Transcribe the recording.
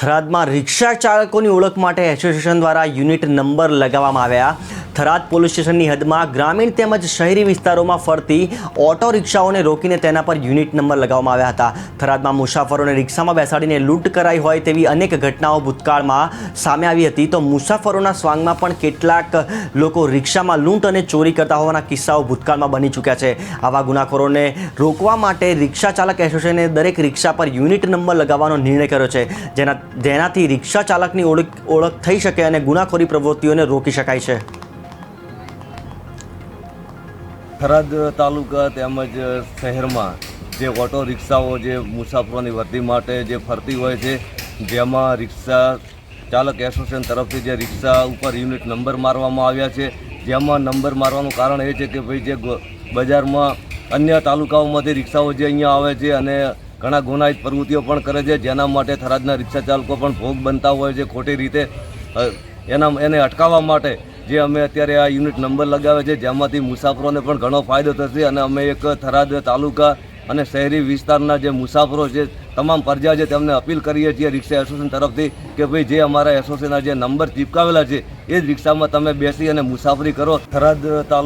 થરાદમાં રિક્ષા ચાલકોની ઓળખ માટે એસોસિએશન દ્વારા યુનિટ નંબર લગાવવામાં આવ્યા. થરાદ પોલીસ સ્ટેશનની હદમાં ગ્રામીણ તેમજ શહેરી વિસ્તારોમાં ફરતી ઓટો રિક્ષાઓને રોકીને તેના પર યુનિટ નંબર લગાવવામાં આવ્યા હતા. થરાદમાં મુસાફરોને રિક્ષામાં બેસાડીને લૂંટ કરાઈ હોય તેવી અનેક ઘટનાઓ ભૂતકાળમાં સામે આવી હતી. તો મુસાફરોના સ્વાંગમાં પણ કેટલાક લોકો રિક્ષામાં લૂંટ અને ચોરી કરતા હોવાના કિસ્સાઓ ભૂતકાળમાં બની ચૂક્યા છે. આવા ગુનાખોરોને રોકવા માટે રિક્ષા ચાલક એસોસિએશને દરેક રિક્ષા પર યુનિટ નંબર લગાવવાનો નિર્ણય કર્યો છે. જેના જેનાથી રિક્ષા ચાલકની ઓળખ ઓળખ થઈ શકે અને ગુનાખોરી પ્રવૃત્તિઓને રોકી શકાય છે. થરાદ તાલુકા તેમજ શહેરમાં જે ઓટો રિક્ષાઓ જે મુસાફરોની વર્દી માટે જે ફરતી હોય છે, જેમાં રિક્ષા ચાલક એસોસિએશન તરફથી જે રિક્ષા ઉપર યુનિટ નંબર મારવામાં આવ્યા છે. જેમાં નંબર મારવાનું કારણ એ છે કે ભાઈ જે બજારમાં અન્ય તાલુકાઓમાંથી રિક્ષાઓ જે અહીંયા આવે છે અને ઘણા ગુનાહિત પ્રવૃત્તિઓ પણ કરે છે, જેના માટે થરાદના રિક્ષા ચાલકો પણ ભોગ બનતા હોય છે ખોટી રીતે. એના, એને અટકાવવા માટે જે અમે અત્યારે આ યુનિટ નંબર લગાવે છે, જેમાંથી મુસાફરોને પણ ઘણો ફાયદો થશે અને અમે એક થરાદ તાલુકા અને શહેરી વિસ્તારના જે મુસાફરો છે, તમામ પ્રજા છે, તેમને અપીલ કરીએ છીએ રિક્ષા એસોસિએશન તરફથી કે ભાઈ જે અમારા એસોસિએશનના જે નંબર ચીપકાવેલા છે, એ જ રિક્ષામાં તમે બેસી અને મુસાફરી કરો. થરાદ તાલુકા